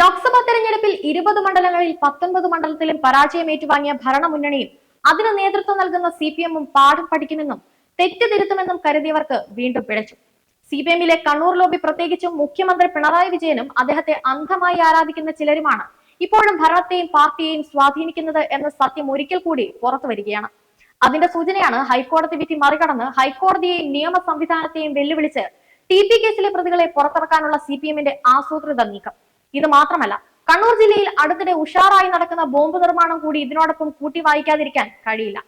ലോക്സഭാ തെരഞ്ഞെടുപ്പിൽ ഇരുപത് മണ്ഡലങ്ങളിൽ പത്തൊൻപത് മണ്ഡലത്തിലും പരാജയം ഏറ്റുവാങ്ങിയ ഭരണമുന്നണിയും അതിന് നേതൃത്വം നൽകുന്ന സി പി എമ്മും പാഠം പഠിക്കുമെന്നും തെറ്റ് തിരുത്തുമെന്നും കരുതിയവർക്ക് വീണ്ടും പിഴച്ചു. സി പി എമ്മിലെ കണ്ണൂർ ലോബി പ്രത്യേകിച്ചും മുഖ്യമന്ത്രി പിണറായി വിജയനും അദ്ദേഹത്തെ അന്ധമായി ആരാധിക്കുന്ന ചിലരുമാണ് ഇപ്പോഴും ഭരണത്തെയും പാർട്ടിയെയും സ്വാധീനിക്കുന്നത് എന്ന സത്യം ഒരിക്കൽ കൂടി പുറത്തു വരികയാണ്. അതിന്റെ സൂചനയാണ് ഹൈക്കോടതി വിധി മറികടന്ന് ഹൈക്കോടതിയെയും നിയമ സംവിധാനത്തെയും വെല്ലുവിളിച്ച് ടി പി കേസിലെ പ്രതികളെ പുറത്തിറക്കാനുള്ള സി പി എമ്മിന്റെ ആസൂത്രിത നീക്കം. ഇത് മാത്രമല്ല കണ്ണൂർ ജില്ലയിൽ അടുത്തിടെ ഉഷാറായി നടക്കുന്ന ബോംബ് നിർമ്മാണം കൂടി ഇതിനോടൊപ്പം കൂട്ടി വായിക്കാതിരിക്കാൻ കഴിയില്ല.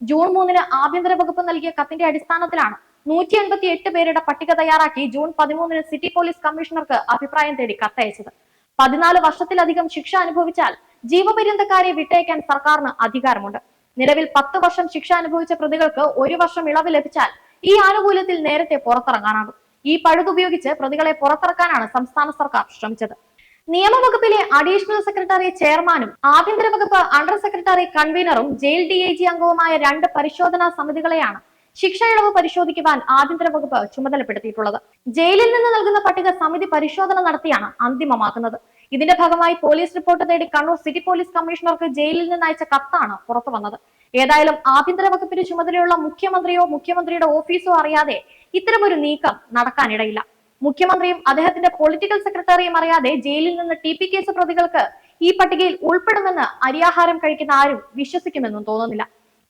ജൂൺ മൂന്നിന് ആഭ്യന്തര വകുപ്പ് നൽകിയ കത്തിന്റെ അടിസ്ഥാനത്തിലാണ് നൂറ്റി എൺപത്തി എട്ട് പേരുടെ പട്ടിക തയ്യാറാക്കി ജൂൺ പതിമൂന്നിന് സിറ്റി പോലീസ് കമ്മീഷണർക്ക് അഭിപ്രായം തേടി കത്തയച്ചത്. പതിനാല് വർഷത്തിലധികം ശിക്ഷ അനുഭവിച്ചാൽ ജീവപര്യന്തക്കാരെ വിട്ടയക്കാൻ സർക്കാരിന് അധികാരമുണ്ട്. നിലവിൽ പത്ത് വർഷം ശിക്ഷ അനുഭവിച്ച പ്രതികൾക്ക് ഒരു വർഷം ഇളവ് ലഭിച്ചാൽ ഈ ആനുകൂല്യത്തിൽ നേരത്തെ പുറത്തിറങ്ങാനാകും. ഈ പഴുതുപയോഗിച്ച് പ്രതികളെ പുറത്തിറക്കാനാണ് സംസ്ഥാന സർക്കാർ ശ്രമിച്ചത്. നിയമവകുപ്പിലെ അഡീഷണൽ സെക്രട്ടറി ചെയർമാനും ആഭ്യന്തര വകുപ്പ് അണ്ടർ സെക്രട്ടറി കൺവീനറും ജയിൽ ഡി ഐ ജി അംഗവുമായ രണ്ട് പരിശോധനാ സമിതികളെയാണ് ശിക്ഷ ഇളവ് പരിശോധിക്കുവാൻ ആഭ്യന്തര വകുപ്പ് ചുമതലപ്പെടുത്തിയിട്ടുള്ളത്. ജയിലിൽ നിന്ന് നൽകുന്ന പട്ടിക സമിതി പരിശോധന നടത്തിയാണ് അന്തിമമാക്കുന്നത്. ഇതിന്റെ ഭാഗമായി പോലീസ് റിപ്പോർട്ട് തേടി കണ്ണൂർ സിറ്റി പോലീസ് കമ്മീഷണർക്ക് ജയിലിൽ നിന്ന് അയച്ച കത്താണ് പുറത്തു വന്നത്. ഏതായാലും ആഭ്യന്തര വകുപ്പിന് ചുമതലയുള്ള മുഖ്യമന്ത്രിയോ മുഖ്യമന്ത്രിയുടെ ഓഫീസോ അറിയാതെ ഇത്തരമൊരു നീക്കം നടക്കാനിടയില്ല. മുഖ്യമന്ത്രിയും അദ്ദേഹത്തിന്റെ പൊളിറ്റിക്കൽ സെക്രട്ടറിയും അറിയാതെ ജയിലിൽ നിന്ന് ടി പി കേസ് പ്രതികൾക്ക് ഈ പട്ടികയിൽ ഉൾപ്പെടുമെന്ന് അരിയാഹാരം കഴിക്കുന്ന ആരും വിശ്വസിക്കുമെന്നും തോന്നുന്നില്ല.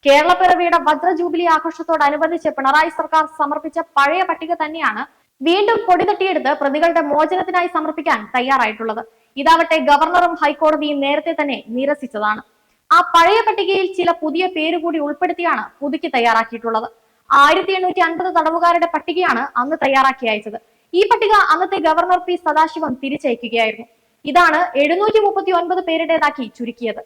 കേരളപ്പിറവിയുടെ വജ്ര ജൂബിലി ആഘോഷത്തോടനുബന്ധിച്ച് പിണറായി സർക്കാർ സമർപ്പിച്ച പഴയ പട്ടിക തന്നെയാണ് വീണ്ടും കൊടിതട്ടിയെടുത്ത് പ്രതികളുടെ മോചനത്തിനായി സമർപ്പിക്കാൻ തയ്യാറായിട്ടുള്ളത്. ഇതാവട്ടെ ഗവർണറും ഹൈക്കോടതിയും നേരത്തെ തന്നെ നിരസിച്ചതാണ്. ആ പഴയ പട്ടികയിൽ ചില പുതിയ പേരുകൂടി ഉൾപ്പെടുത്തിയാണ് പുതുക്കി തയ്യാറാക്കിയിട്ടുള്ളത്. ആയിരത്തി എണ്ണൂറ്റി അൻപത് തടവുകാരുടെ പട്ടികയാണ് അന്ന് തയ്യാറാക്കി അയച്ചത്. ഈ പട്ടിക അന്നത്തെ ഗവർണർ പി സദാശിവം തിരിച്ചയക്കുകയായിരുന്നു. ഇതാണ് എഴുന്നൂറ്റി മുപ്പത്തി ഒൻപത് പേരുടേതാക്കി ചുരുക്കിയത്.